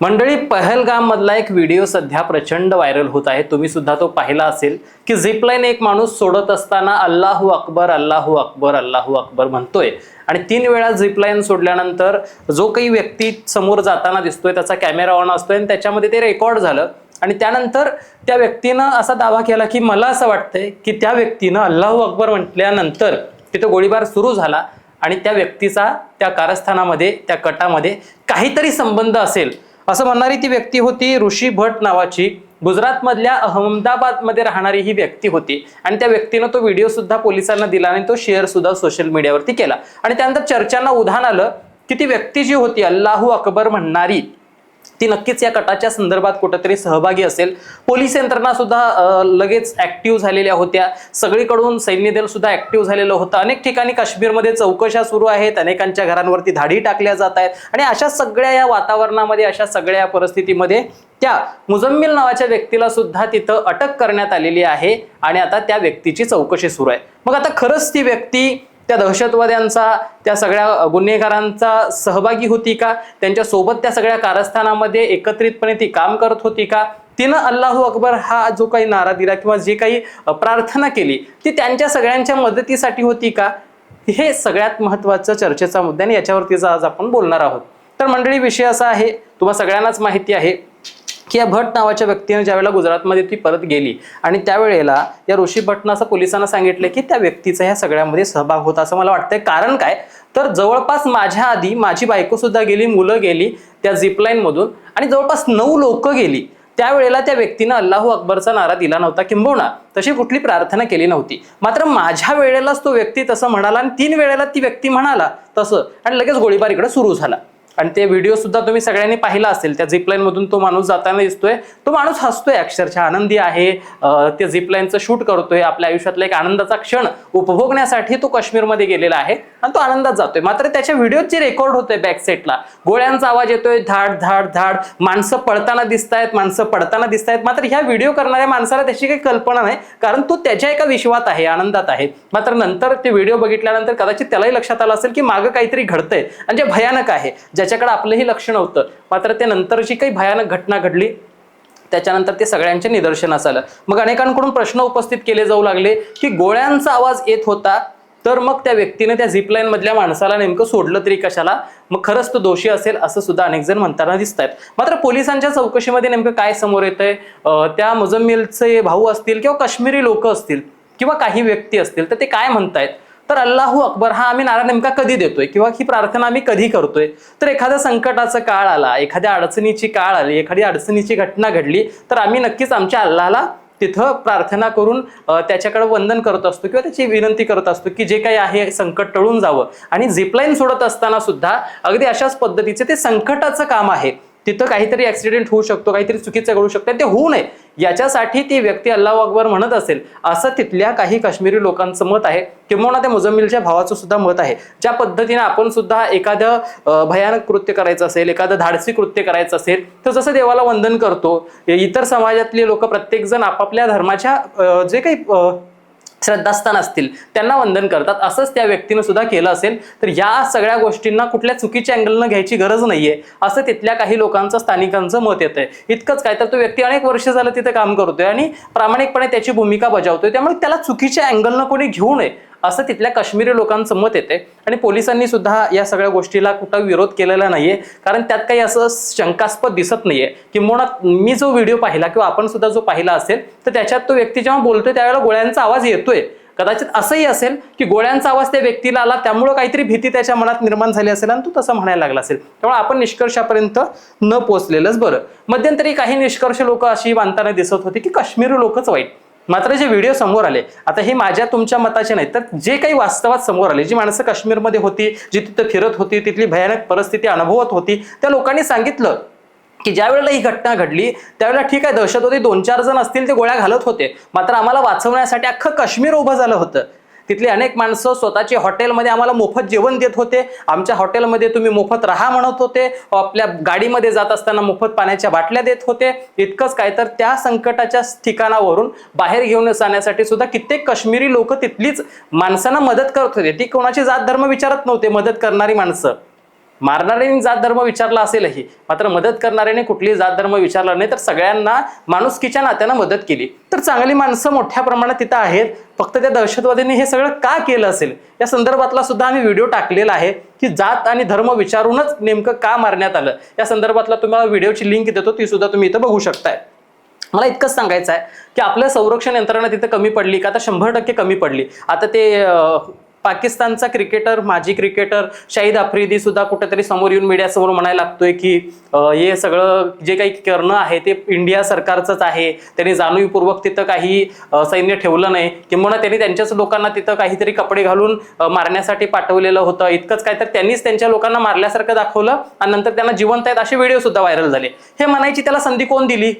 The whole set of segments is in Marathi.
मंडळी पहलगाम मधला एक व्हिडिओ सध्या प्रचंड व्हायरल होत आहे. तुम्ही सुद्धा तो पाहिला असेल की झिपलाईन एक माणूस सोडत असताना अल्लाहू अकबर अल्लाहू अकबर अल्लाहू अकबर म्हणतोय. आणि तीन वेळा झिपलाईन सोडल्यानंतर जो काही व्यक्ती समोर जाताना दिसतोय त्याचा कॅमेरा ऑन असतोय आणि त्याच्यामध्ये ते रेकॉर्ड झालं. आणि त्यानंतर त्या व्यक्तीनं असा दावा केला की मला असं वाटतंय की त्या व्यक्तीनं अल्लाहू अकबर म्हटल्यानंतर तिथं गोळीबार सुरू झाला आणि त्या व्यक्तीचा त्या कारस्थानामध्ये त्या कटामध्ये काहीतरी संबंध असेल. असं म्हणणारी ती व्यक्ती होती ऋषी भट नावाची. गुजरातमधल्या अहमदाबादमध्ये राहणारी ही व्यक्ती होती. आणि त्या व्यक्तीनं तो व्हिडिओ सुद्धा पोलिसांना दिला आणि तो शेअर सुद्धा सोशल मीडियावरती केला. आणि त्यानंतर चर्चांना उधाण आलं की ती व्यक्ती जी होती अल्लाहू अकबर म्हणणारी ती नक्कीच या कटाच्या संदर्भात कुठेतरी सहभागी असेल. पोलीस यंत्रणा सुद्धा लगेच ऍक्टिव्ह झालेल्या होत्या. सगळीकडून सैन्य दल सुद्धा ऍक्टिव्ह झालेलं होतं. अनेक ठिकाणी काश्मीरमध्ये चौकशा सुरू आहेत. अनेकांच्या घरांवरती धाडी टाकल्या जात आहेत. आणि अशा सगळ्या या वातावरणामध्ये अशा सगळ्या या परिस्थितीमध्ये त्या मुजम्मिल नावाच्या व्यक्तीला सुद्धा तिथं अटक करण्यात आलेली आहे आणि आता त्या व्यक्तीची चौकशी सुरू आहे. मग आता खरंच ती व्यक्ती त्या दहशतवाद्यांचा त्या सगळ्या गुन्हेगारांचा सहभागी होती का? त्यांच्यासोबत त्या सगळ्या कारस्थानामध्ये एकत्रितपणे ती काम करत होती का? तिनं अल्लाहू अकबर हा जो काही नारा दिला किंवा जी काही प्रार्थना केली ती त्यांच्या सगळ्यांच्या मदतीसाठी होती का? हे सगळ्यात महत्वाचं चर्चेचा मुद्दा आणि याच्यावरतीच आज आपण बोलणार आहोत. तर मंडळी विषय असा आहे तुम्हाला सगळ्यांनाच माहिती आहे की या भट नावाच्या व्यक्तीने ज्यावेळेला गुजरातमध्ये ती परत गेली आणि त्यावेळेला या ऋषी भटनं असं पोलिसांना सांगितलं की त्या व्यक्तीचा ह्या सगळ्यामध्ये सहभाग होता असं मला वाटतंय. कारण काय? तर जवळपास माझ्या आधी माझी बायको सुद्धा गेली मुलं गेली त्या झिपलाईन मधून आणि जवळपास नऊ लोक गेली. त्यावेळेला त्या व्यक्तीनं अल्लाहू अकबरचा नारा दिला नव्हता किंबहुना तशी कुठली प्रार्थना केली नव्हती. मात्र माझ्या वेळेलाच तो व्यक्ती तसं म्हणाला आणि तीन वेळेला ती व्यक्ती म्हणाला तसं आणि लगेच गोळीबार इकडे सुरू झाला. आणि ते व्हिडिओ सुद्धा तुम्ही सगळ्यांनी पाहिला असेल. त्या झिपलाईन मधून तो माणूस जाताना दिसतोय. तो माणूस हसतोय अक्षरशः आनंदी आहे. त्या झिपलाईनचं शूट करतोय. आपल्या आयुष्यातला एक आनंदाचा क्षण उपभोगण्यासाठी तो काश्मीरमध्ये गेलेला आहे. आणि तो आनंदात जातोय. मात्र त्याच्या व्हिडिओत जे रेकॉर्ड होतोय बॅक गोळ्यांचा आवाज येतोय धाड धाड धाड. माणसं पळताना दिसतायत माणसं पडताना दिसतायत. मात्र ह्या व्हिडिओ करणाऱ्या माणसाला त्याची काही कल्पना नाही कारण तो त्याच्या एका विश्वात आहे आनंदात आहे. मात्र नंतर ते व्हिडिओ बघितल्यानंतर कदाचित त्यालाही लक्षात आलं असेल की मागं काहीतरी घडतंय आणि जे भयानक आहे ज्याच्याकडे आपलंही लक्ष नव्हतं. मात्र ते नंतर जी काही भयानक घटना घडली त्याच्यानंतर ते सगळ्यांच्या निदर्शनास आलं. मग अनेकांकडून प्रश्न उपस्थित केले जाऊ लागले की गोळ्यांचा आवाज येत होता तर मग त्या व्यक्तीने त्या झिपलाईन मधल्या माणसाला नेमकं सोडलं तरी कशाला? मग खरंच तो दोषी असेल असं सुद्धा अनेक जण म्हणताना दिसत आहेत मात्र पोलिसांच्या चौकशीमध्ये नेमकं काय समोर येत आहे त्या मुजम्मिलचे भाऊ असतील किंवा काश्मीरी लोक असतील किंवा काही व्यक्ती असतील तर ते काय म्हणतायत? तर अल्लाहू अकबर हा आम्ही नारा नेमका कधी देतोय? किंवा ही प्रार्थना आम्ही कधी करतोय? तर एखाद्या संकटाचा काळ आला एखाद्या अडचणीची काळ आली एखादी अडचणीची घटना घडली तर आम्ही नक्कीच आमच्या अल्लाला तिथं प्रार्थना करून त्याच्याकडे वंदन करत असतो किंवा त्याची विनंती करत असतो की जे काही आहे संकट टळून जावं. आणि झिपलाईन सोडत असताना सुद्धा अगदी अशाच पद्धतीचे ते संकटाचं काम आहे. तिथं काहीतरी ऍक्सिडेंट होऊ शकतो काहीतरी चुकीचं घडू शकतं ते होऊ नये. याच्यासाठी ती व्यक्ती अल्लाह अकबर म्हणत असेल. असं तिथल्या काही काश्मीरी लोकांचं मत आहे. किंवा त्या मुजम्मिलच्या भावाचं सुद्धा मत आहे. ज्या पद्धतीने आपण सुद्धा एखादं भयानक कृत्य करायचं असेल एखादं धाडसी कृत्य करायचं असेल तर जसं देवाला वंदन करतो इतर समाजातले लोक प्रत्येकजण आपापल्या धर्माच्या जे काही श्रद्धास्थान असतील त्यांना वंदन करतात. असंच त्या व्यक्तीनं सुद्धा केलं असेल तर या सगळ्या गोष्टींना कुठल्या चुकीच्या अँगलनं घ्यायची गरज नाहीये. असं तिथल्या काही लोकांचं स्थानिकांचं मत येत आहे इतकंच काय तर तो व्यक्ती अनेक वर्ष झालं तिथे काम करतोय आणि प्रामाणिकपणे त्याची भूमिका बजावतोय. त्यामुळे त्याला चुकीच्या अँगलनं कोणी घेऊ नये. असं तिथल्या काश्मीरी लोकांचं मत येते. आणि पोलिसांनी सुद्धा या सगळ्या गोष्टीला कुठं विरोध केलेला नाहीये. कारण त्यात काही असं शंकास्पद दिसत नाहीये. किंवा मी जो व्हिडिओ पाहिला किंवा आपण सुद्धा जो पाहिला असेल तर त्याच्यात तो व्यक्ती जेव्हा बोलतोय त्यावेळेला गोळ्यांचा आवाज येतोय. कदाचित असंही असेल की गोळ्यांचा आवाज त्या व्यक्तीला आला त्यामुळं काहीतरी भीती त्याच्या मनात निर्माण झाली असेल आणि तो तसं म्हणायला लागला असेल. त्यामुळे आपण निष्कर्षापर्यंत न पोचलेलंच बरं. मध्यंतरी काही निष्कर्ष लोक अशी मानताना दिसत होती की काश्मीरी लोकच वाईट. मात्र जे व्हिडिओ समोर आले आता हे माझ्या तुमच्या मताचे नाही तर जे काही वास्तवात समोर आले जी माणसं काश्मीरमध्ये होती जी तिथं फिरत होती तिथली भयानक परिस्थिती अनुभवत होती त्या लोकांनी सांगितलं की ज्या वेळेला ही घटना घडली त्यावेळेला ठीक आहे दहशतवादी दोन चार जण असतील ते गोळ्या घालत होते. मात्र आम्हाला वाचवण्यासाठी अख्खं काश्मीर उभं झालं होतं. तिथली अनेक माणसं स्वतःचे हॉटेलमध्ये आम्हाला मोफत जेवण देत होते. आमच्या हॉटेलमध्ये तुम्ही मोफत राहा म्हणत होते. आपल्या गाडीमध्ये जात असताना मोफत पाण्याच्या बाटल्या देत होते. इतकंच काय तर त्या संकटाच्या ठिकाणावरून बाहेर घेऊन जाण्यासाठी सुद्धा कित्येक काश्मीरी लोक तिथलीच माणसांना मदत करत होते. ती कोणाची जात धर्म विचारत नव्हते मदत करणारी माणसं. मारणाऱ्याने जात धर्म विचारला असेलही मात्र मदत करणाऱ्याने कुठलीही जात धर्म विचारला नाही तर सगळ्यांना माणुसकीच्या नात्यानं मदत केली. तर चांगली माणसं मोठ्या प्रमाणात तिथं आहेत. फक्त त्या दहशतवाद्यांनी हे सगळं का केलं असेल? या संदर्भातला सुद्धा आम्ही व्हिडिओ टाकलेला आहे की जात आणि धर्म विचारूनच नेमकं का मारण्यात आलं? या संदर्भातला तुम्हाला व्हिडिओची लिंक देतो ती सुद्धा तुम्ही इथं बघू शकताय. मला इतकंच सांगायचं आहे की आपलं संरक्षण यंत्रणा तिथं कमी पडली का? आता शंभर टक्के कमी पडली. आता ते पाकिस्तानचा क्रिकेटर माजी क्रिकेटर शाहिद आफ्रिदी सुद्धा कुठेतरी समोर येऊन मीडियासमोर म्हणायला लागतोय की हे सगळं जे काही करणं आहे ते इंडिया सरकारचंच आहे. त्यांनी जाणीवपूर्वक तिथं काही सैन्य ठेवलं नाही. किंवा त्यांनी त्यांच्याच लोकांना तिथं काहीतरी कपडे घालून मारण्यासाठी पाठवलेलं होतं. इतकंच काय तर त्यांनीच त्यांच्या लोकांना मारल्यासारखं दाखवलं आणि नंतर त्यांना जिवंत आहेत असे व्हिडिओ सुद्धा व्हायरल झाले. हे म्हणायची त्याला संधी कोण दिली?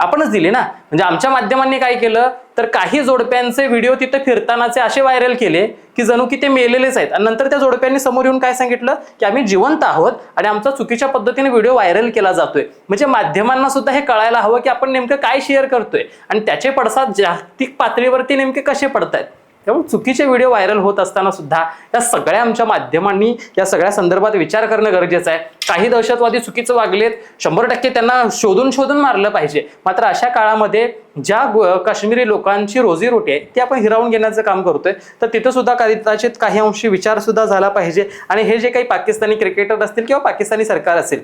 आपणच दिले ना. म्हणजे आमच्या माध्यमांनी काय केलं तर काही जोडप्यांचे व्हिडिओ तिथे फिरतानाचे असे व्हायरल केले की जणू की ते मेलेलेच आहेत. आणि नंतर त्या जोडप्यांनी समोर येऊन काय सांगितलं की आम्ही जिवंत आहोत आणि आमचा चुकीच्या पद्धतीने व्हिडिओ व्हायरल केला जातोय. म्हणजे माध्यमांना सुद्धा हे कळायला हवं की आपण नेमकं काय शेअर करतोय. आणि त्याचे पडसाद जागतिक पातळीवरती नेमके कसे पडतायत? त्यामुळे चुकीचे व्हिडिओ व्हायरल होत असताना सुद्धा या सगळ्या आमच्या माध्यमांनी या सगळ्या संदर्भात विचार करणं गरजेचं आहे. काही दहशतवादी चुकीचं वागलेत शंभर टक्के त्यांना शोधून शोधून मारलं पाहिजे. मात्र अशा काळामध्ये ज्या काश्मीरी लोकांची रोजीरोटी आहे ती आपण हिरावून घेण्याचं काम करतोय. तर तिथं सुद्धा कदाचित काही अंशी विचार सुद्धा झाला पाहिजे. आणि हे जे काही पाकिस्तानी क्रिकेटर असतील किंवा पाकिस्तानी सरकार असेल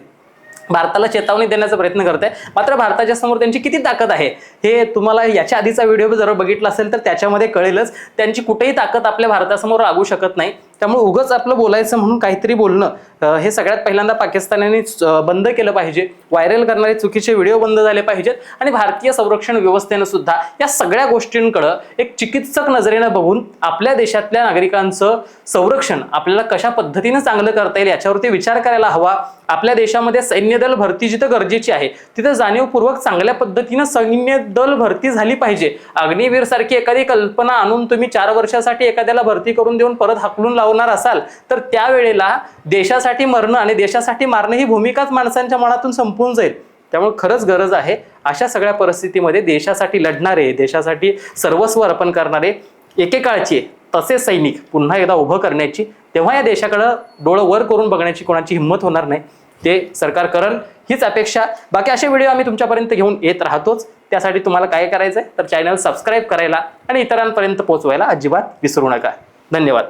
भारताला चेतावणी देण्याचा प्रयत्न करत आहे मात्र भारताच्या समोर त्यांची किती ताकद आहे हे तुम्हाला याच्या आधीचा व्हिडिओ जर बघितला असेल तर त्याच्यामध्ये कळेलच. त्यांची कुठेही ताकद आपल्या भारतासमोर लागू शकत नाही. त्यामुळे उगच आपलं बोलायचं म्हणून काहीतरी बोलणं हे सगळ्यात पहिल्यांदा पाकिस्तानाने बंद केलं पाहिजे. व्हायरल करणारे चुकीचे व्हिडिओ बंद झाले पाहिजेत आणि भारतीय संरक्षण व्यवस्थेनं सुद्धा या सगळ्या गोष्टींकडं एक चिकित्सक नजरेनं बघून आपल्या देशातल्या नागरिकांचं संरक्षण आपल्याला कशा पद्धतीनं चांगलं करता येईल याच्यावरती विचार करायला हवा. आपल्या देशामध्ये सैन्य दल भरती जिथं गरजेची आहे तिथं जाणीवपूर्वक चांगल्या पद्धतीनं सैन्य दल भरती झाली पाहिजे. अग्निवीर सारखी एखादी कल्पना आणून तुम्ही चार वर्षासाठी एखाद्याला भरती करून देऊन परत हाकलून लावणार असाल तर त्यावेळेला देशासाठी मरणं आणि देशासाठी मारणं ही भूमिकाच माणसांच्या मनातून संपून जाईल. त्यामुळे खरंच गरज आहे अशा सगळ्या परिस्थितीमध्ये देशासाठी लढणारे देशासाठी सर्वस्व अर्पण करणारे एकेकाळचे तसे सैनिक पुन्हा एकदा उभं करण्याची तेव्हा या देशाकडं डोळं वर करून बघण्याची कोणाची हिंमत होणार नाही. ते सरकार करण हीच अपेक्षा. बाकी असे व्हिडिओ आम्ही तुमच्यापर्यंत घेऊन येत राहतोच. त्यासाठी तुम्हाला काय करायचं आहे तर चॅनल सबस्क्राईब करायला आणि इतरांपर्यंत पोहोचवायला अजिबात विसरू नका. धन्यवाद.